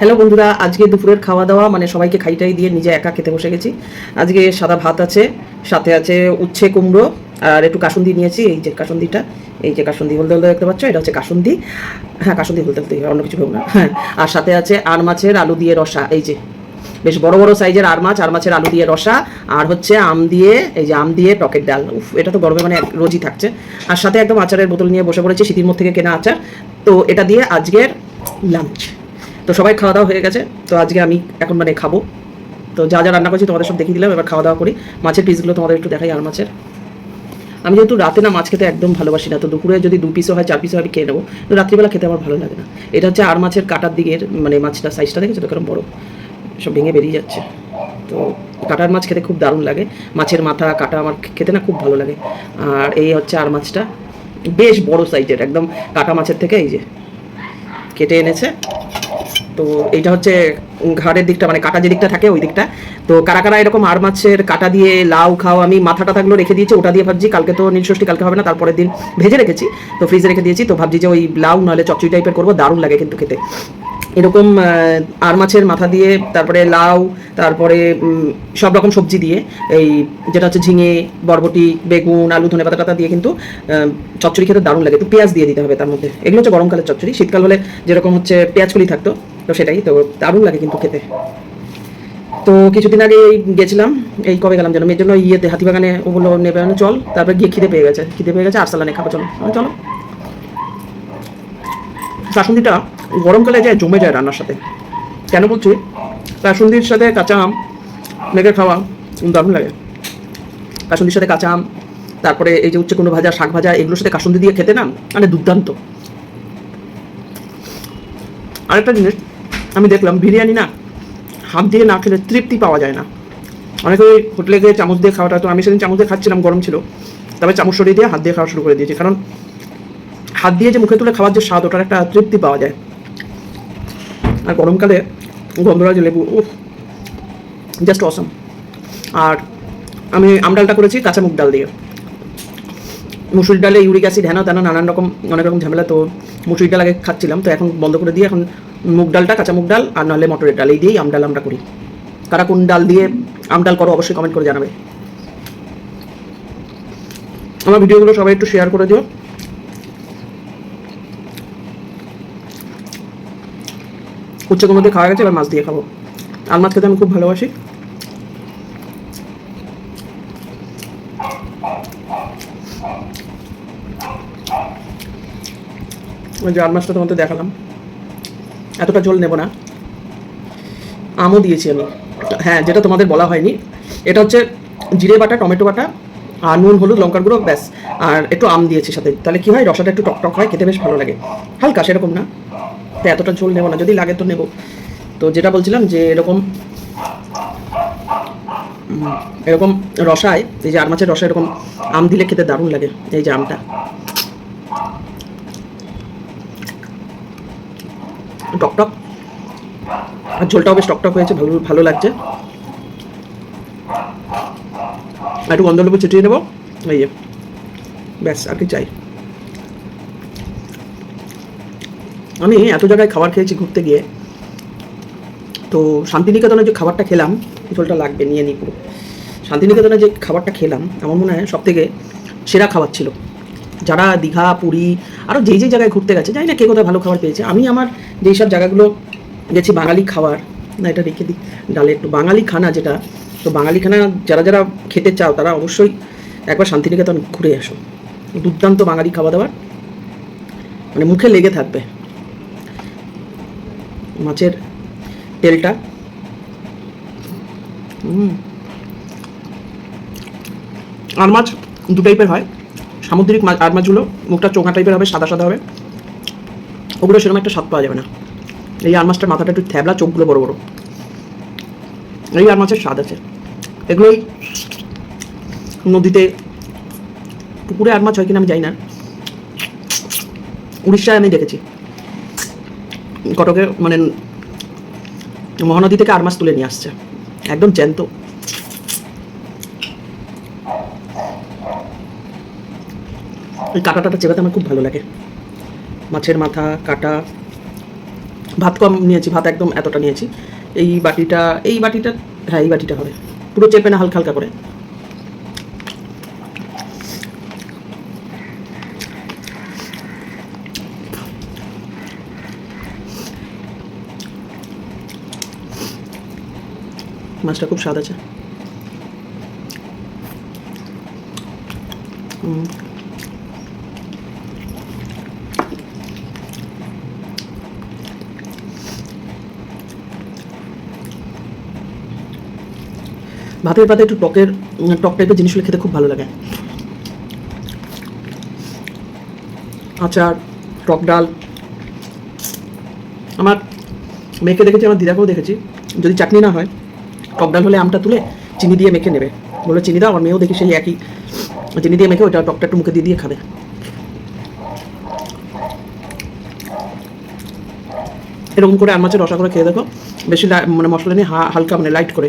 Hello বন্ধুরা, আজকে দুপুরের খাওয়া দাওয়া মানে সবাইকে খাইটাই দিয়ে নিজে একা খেতে বসে গেছি। আজকে সাদা ভাত আছে, সাথে আছে উচ্ছে কুমড়ো, আর একটু কাসুন্দি নিয়েছি, এই যে কাসুন্দিটা, এই যে কাসুন্দি হলদে হলদে দেখতে পাচ্ছ, এটা হচ্ছে কাসুন্দি। হ্যাঁ কাসুন্দি হলদে হলদে অন্য কিছু ভেবো না। হ্যাঁ আর সাথে আছে আর মাছের আলু দিয়ে রসা, এই যে। বেশ বড় বড় সাইজের আর মাছ আর মাছের আলু দিয়ে রসা, আর হচ্ছে আম দিয়ে, এই যে আম দিয়ে টকের ডাল। উফ, এটা তো গরমে মানে রোজই থাকছে। আর সাথে একদম আচারের বোতল নিয়ে বসে পড়েছি শীতির মধ্যে থেকে কেনা আচার। তো এটা দিয়ে আজকের লাঞ্চ তো সবাই খাওয়া দাওয়া হয়ে গেছে। তো আজকে আমি এখন মানে খাব। তো যা যা রান্না করছি তোমাদের সব দেখিয়ে দিলাম, এবার খাওয়া দাওয়া করি। মাছের পিসগুলো তোমাদের একটু দেখাই, আর মাছের। আমি যেহেতু রাতে না মাছ খেতে একদম ভালোবাসি না, তো দুপুরে যদি দু পিসও হয়, চার পিসও আমি খেয়ে নেব। তো রাত্রিবেলা খেতে আমার ভালো লাগে না। এটা হচ্ছে আর মাছের কাটার দিকের মানে মাছটা সাইজটা দেখেছ তো কেরম বড়? সব ভেঙে বেরিয়ে যাচ্ছে। তো কাটার মাছ খেতে খুব দারুণ লাগে। মাছের মাথা, কাটা আমার খেতে না খুব ভালো লাগে। আর এই হচ্ছে আর মাছটা। বেশ বড় সাইজের একদম কাটা মাছের থেকে এই যে কেটে এনেছে। তো এটা হচ্ছে ঘাড়ের দিকটা মানে কাটা যে দিকটা থাকে ওই দিকটা। তো কারা কারা এরকম আর মাছের কাটা দিয়ে লাউ, খাও, আমি মাথাটা থাকল রেখে দিয়েছি, ওটা দিয়ে ভাবছি কালকে তো নীলষষ্ঠী কালকে হবে না, তারপরের দিন ভেজে রেখেছি। তো ফ্রিজে রেখে দিয়েছি, তো ভাবছি যে ওই লাউ নাহলে চচ্চড়ি টাইপের করব, দারুণ লাগে কিন্তু খেতে। এরকম আর মাছের মাথা দিয়ে, তারপরে লাউ, তারপরে সব রকম সবজি দিয়ে, এই যেটা হচ্ছে ঝিঙে, বরবটি, বেগুন, আলু, ধনে পাতা, টাতা দিয়ে কিন্তু চচ্চড়ি খেতে দারুণ লাগে। তো পেঁয়াজ দিয়ে দিতে হবে তার মধ্যে। এগুলো হচ্ছে গরমকালের চচ্চড়ি, শীতকাল হলে যেরকম হচ্ছে পেঁয়াজ কলি থাকতো, তো সেটাই, তো দারুণ লাগে কিন্তু খেতে। তো কিছুদিন আগে এই গেছিলাম, এই কবে গেলাম যেন মেয়ের জন্য ইয়েতে, হাতিবাগানে ওগুলো নেবে চল। তারপরে গিয়ে খিদে পেয়ে গেছে, খিদে পেয়ে গেছে, আরসালানে খাব, চলো। চলো। কাসুন্দিটা গরমকালে যায়, জমে যায় রান্নার সাথে। কেন বলছি? কাসুন্দির সাথে কাঁচা আম মেঘে খাওয়া দারুণ লাগে। কাসুন্দির সাথে কাঁচা আম, তারপরে এই যে উচ্ছে কোনো ভাজা, শাক ভাজা, এগুলোর সাথে কাসুন্দি দিয়ে খেতে না মানে দুর্দান্ত। আরেকটা জিনিস আমি দেখলাম বিরিয়ানি না হাত দিয়ে না খেলে তৃপ্তি পাওয়া যায় না। অনেকে ওই হোটেলে গিয়ে চামচ দিয়ে খাওয়াটা, তো আমি সেদিন চামচ দিয়ে খাচ্ছিলাম, গরম ছিল। তবে চামচ সরিয়ে দিয়ে হাত দিয়ে খাওয়া শুরু করে দিয়েছি। কারণ হাত দিয়ে যে মুখে তুলে খাওয়ার যে স্বাদ, ওটার একটা তৃপ্তি পাওয়া যায়। আর গরমকালে গন্ধরাজ লেবু ও জাস্ট অসম আর আমি আমডালটা করেছি কাঁচা মুগ ডাল দিয়ে। মুসুর ডালে ইউরিক অ্যাসিড হেন তেন নানান রকম, অনেক রকম ঝামেলা, তো মুসুর ডাল আগে খাচ্ছিলাম, তো এখন বন্ধ করে দিয়ে এখন মুগ ডালটা, কাঁচা মুগ ডাল আর নাহলে মটরের ডাল। এই দিয়েই আমডাল আমরা করি। কারা কোন ডাল দিয়ে আমডাল করো, অবশ্যই কমেন্ট করে জানাবে। আমার ভিডিওগুলো সবাই একটু শেয়ার করে দিও। উচ্চের মধ্যে খাওয়া গেছে, এবার মাছ দিয়ে খাব। আর মাছ খেতে আমি খুব ভালোবাসি। যে আর মাছটা তোমাদের দেখালাম। এতটা ঝোল নেব না। আমও দিয়েছি আমি। হ্যাঁ যেটা তোমাদের বলা হয়নি। এটা হচ্ছে জিরে বাটা, টমেটো বাটা আর নুন, হলুদ, লঙ্কার গুঁড়ো, ব্যাস। আর একটু আম দিয়েছি সাথে। তাহলে কি হয়, রসাটা একটু টক টক হয়, খেতে বেশ ভালো লাগে। হালকা, সেরকম না। তো এতটা ঝোল নেব না, যদি লাগে তো নেব। তো যেটা বলছিলাম যে এরকম এরকম রসায়, এই যে আর মাছের রসা এরকম আম দিলে খেতে দারুণ লাগে, এই যে আমটা। টক টক। আর ঝোলটাও বেশ টক টক হয়েছে, ভালো ভালো লাগছে। একটু গন্ধলেবু ছিটিয়ে নেব এই ব্যাস, আর কি চাই। আমি এত জায়গায় খাবার খেয়েছি ঘুরতে গিয়ে। তো শান্তিনিকেতনে যে খাবারটা খেলাম, ঝোলটা লাগবে, নিয়ে নিই পুরো। শান্তিনিকেতনে যে খাবারটা খেলাম, আমার মনে হয় সব থেকে সেরা খাবার ছিল। যারা দীঘা, পুরী আরও যেই যে জায়গায় ঘুরতে গেছে, জানি না কে কোথায় ভালো খাবার পেয়েছে। আমি আমার যেই সব জায়গাগুলো গেছি, বাঙালি খাবার, না, এটা রেখে দিই, ডালে একটু। বাঙালি খানা যেটা, তো বাঙালি খানা যারা যারা খেতে চাও, তারা অবশ্যই একবার শান্তিনিকেতন ঘুরে আসো দুর্দান্ত বাঙালি খাওয়া দাওয়ার মানে মুখে লেগে থাকবে। মাছের তেলটা। আর মাছ দু টাইপের হয়। সামুদ্রিক মাছ আর মাছগুলো মুখটা চোখা টাইপের হবে, সাদা সাদা হবে। ওগুলো সেরকম একটা স্বাদ পাওয়া যাবে না। এই আর মাছটার মাথাটা একটু থ্যাবলা চোখগুলো বড় বড়। এই আর মাছের স্বাদ আছে। এগুলোই নদীতে, পুকুরে আর মাছ হয় কিনা আমি জানি না। উড়িষ্যায় আমি দেখেছি। কটকে মানে মহানদী থেকে আর মাছ তুলে নিয়ে আসছে। একদম জ্যান্ত। ওই কাঁটাটা চেবাতে আমার খুব ভালো লাগে। মাছের মাথা, কাটা, ভাত কম নিয়েছি, ভাত একদম এতটা নিয়েছি। এই বাটিটা এই বাটিটা হ্যাঁ এই বাটিটা হবে। পুরো চেপে না, হালকা হালকা করে। মাছটা খুব স্বাদ আছে। হুম। ভাতের পাতে একটু টকের, টক টাইপের জিনিসগুলো খেতে খুব ভালো লাগে। আচার, টক ডাল। আমার মেয়েকে দেখেছি, আমার দিদাকেও দেখেছি। যদি চাটনি না হয়, টক ডাল হলে আমটা তুলে চিনি দিয়ে মেখে নেবে। বলে, চিনি দাও। আমার মেয়েও দেখি সেই একই। চিনি দিয়ে মেখে ওটা টকটা একটু মুখে দিয়ে দিয়ে খাবে। এরকম করে আর মাছের রসা করে খেয়ে দেখো। বেশি মানে মশলা নিয়ে হালকা মানে লাইট করে।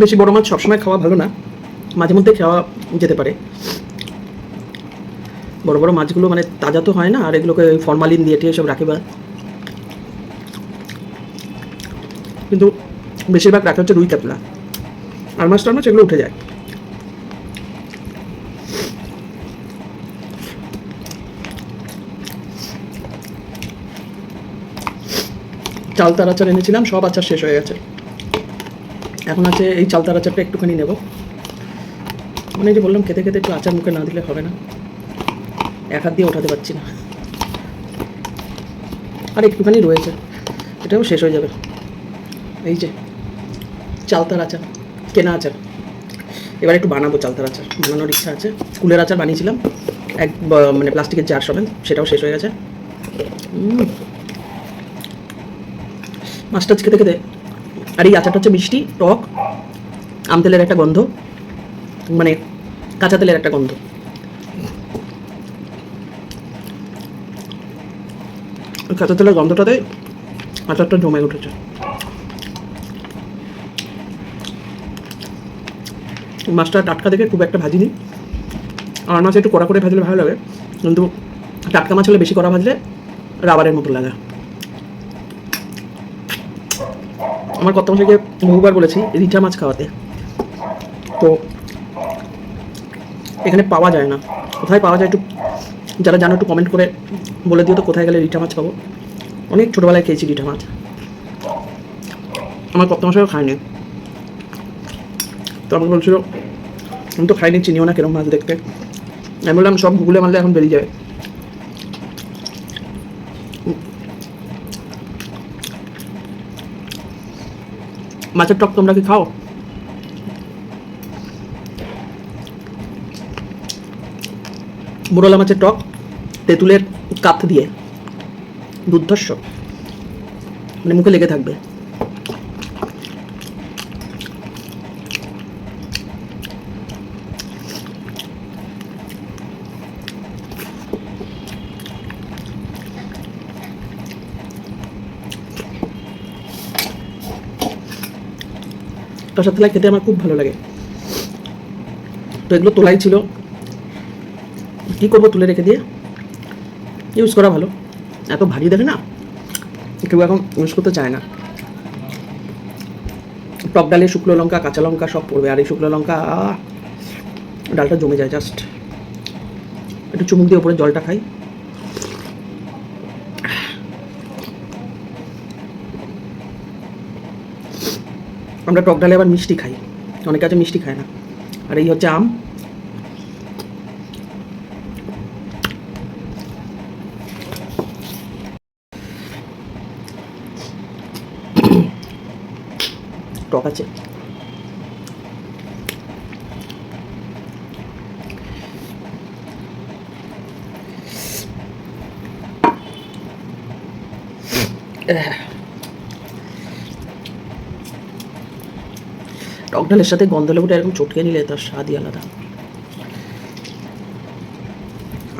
বেশি বড় মাছ সবসময় খাওয়া ভালো না। মাঝে মধ্যে খাওয়া যেতে পারে। বড় বড় মাছগুলো মানে তাজা তো হয় না, আর এগুলোকে ফরমালিন দিয়ে টিয়ে সব রাখে বা। কিন্তু বেশিরভাগ রাখা হচ্ছে রুই কাতলা। আর মাছ টার মাছ এগুলো উঠে যায়। চালতার আচার এনেছিলাম, সব আচার শেষ হয়ে গেছে। এখন আছে, এই চালতার আচারটা একটুখানি নেব। মানে যে বললাম, খেতে খেতে একটু আচার মুখে না দিলে হবে না। এক হাত দিয়ে ওঠাতে পারছি না। আর একটুখানি রয়েছে, এটাও শেষ হয়ে যাবে। এই যে চালতার আচার, কেনা আচার। এবার একটু বানাবো চালতার আচার। বানানোর ইচ্ছা আছে। কুলের আচার বানিয়েছিলাম। এক মানে প্লাস্টিকের জার সমেত, সেটাও শেষ হয়ে গেছে। মাছটা খেতে খেতে আর এই আচারটা হচ্ছে মিষ্টি, টক, আম তেলের একটা গন্ধ মানে কাঁচা তেলের একটা গন্ধ। কাঁচা তেলের গন্ধটাতে আচারটা জমে উঠেছে। মাছটা টাটকা দেখে খুব একটা ভাজিনি। আর মাছ একটু কড়া করে ভাজলে ভালো লাগে, কিন্তু টাটকা মাছ হলে বেশি কড়া ভাজলে রাবারের মতো লাগে। আমার কত মাসে বহুবার বলেছি, রিঠা মাছ খাওয়াতে। তো এখানে পাওয়া যায় না। কোথায় পাওয়া যায় একটু যারা জানো, একটু কমেন্ট করে বলে দিও তো, কোথায় গেলে রিঠা মাছ খাব। অনেক ছোটোবেলায় খেয়েছি রিঠা মাছ। আমার কত মাসেও খায়নি। তো আমাকে বলছিল, আমি তো খাইনি, চিনিও না কিরম মাছ দেখতে। আমি বললাম, সব গুগলে মারলে এখন বেরিয়ে যাবে মাছের টক তোমরা কি খাও? মুরলা মাছের টক, তেঁতুলের কাত দিয়ে। দুর্ধর্ষ মানে মুখে লেগে থাকবে। রসার তেলায় খেতে আমার খুব ভালো লাগে। তো এগুলো তোলাই ছিল। কী করব তুলে রেখে দিয়ে? ইউজ করা ভালো। এত ভারী দেখে না, কেউ এখন ইউজ করতে চায় না। টক ডালে শুকনো লঙ্কা, কাঁচা লঙ্কা সব পড়বে। আর এই শুকনো লঙ্কা ডালটা জমে যায় জাস্ট একটু চুমুক দিয়ে ওপরে জলটা খাই। আমরা টক ডালে আবার মিষ্টি খাই। অনেকে আছে মিষ্টি খায় না। আর এই হচ্ছে আম। টক আছে। টক ডালের সাথে গন্ধ লেবুটা এরকম চটকে নিলে তার স্বাদই আলাদা।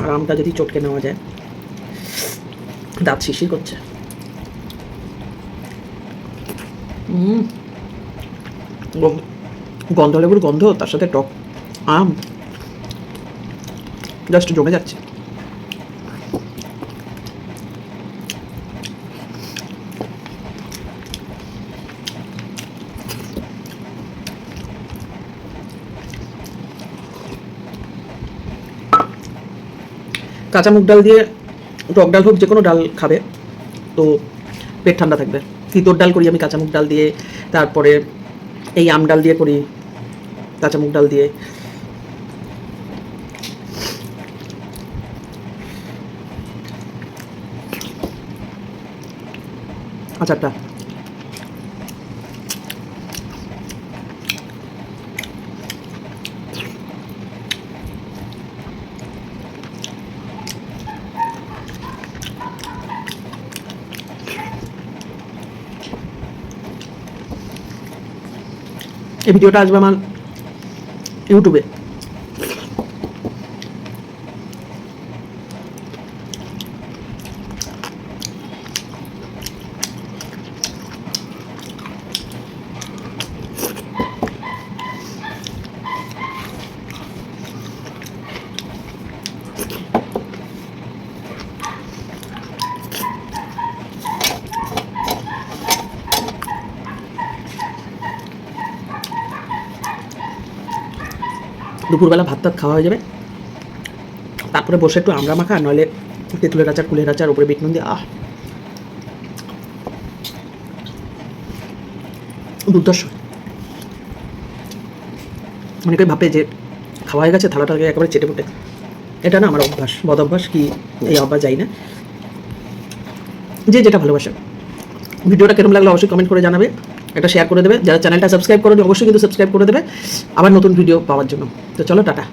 আর আমটা যদি চটকে নেওয়া যায়, দাঁত শিশির করছে। গন্ধ লেবুর গন্ধ, তার সাথে টক আম জাস্ট জমে যাচ্ছে। কাঁচা মুগ ডাল দিয়ে টক ডাল হোক যে কোনো ডাল খাবে, তো পেট ঠান্ডা থাকবে। তিতর ডাল করি আমি কাঁচা মুগ ডাল দিয়ে, তারপরে এই আম ডাল দিয়ে করি, কাঁচা মুগ ডাল দিয়ে। আচারটা। এই ভিডিওটা আসবে আমার ইউটিউবে। দুপুরবেলা ভাত টাত খাওয়া হয়ে যাবে। তারপরে বসে একটু আমরা মাখা, নইলে তেঁতুলের আচার, কুলের আচার, উপরে বিট নুন দিয়ে, আহ। দুর্দর্শ অনেকে ভাবে যে খাওয়া হয়ে গেছে থালাটাকে একেবারে চেটে ফুটে এটা না আমার অভ্যাস, বদ অভ্যাস কি এই অভ্যাস যাই না। যে যেটা ভালোবাসে। ভিডিওটা কেরম লাগল অবশ্যই কমেন্ট করে জানাবে। একটা শেয়ার করে দেবে। যারা চ্যানেলটা সাবস্ক্রাইব করেনি, অবশ্যই কিন্তু সাবস্ক্রাইব করে দেবে। আবার নতুন ভিডিও পাওয়ার জন্য। তো চলো, টাটা।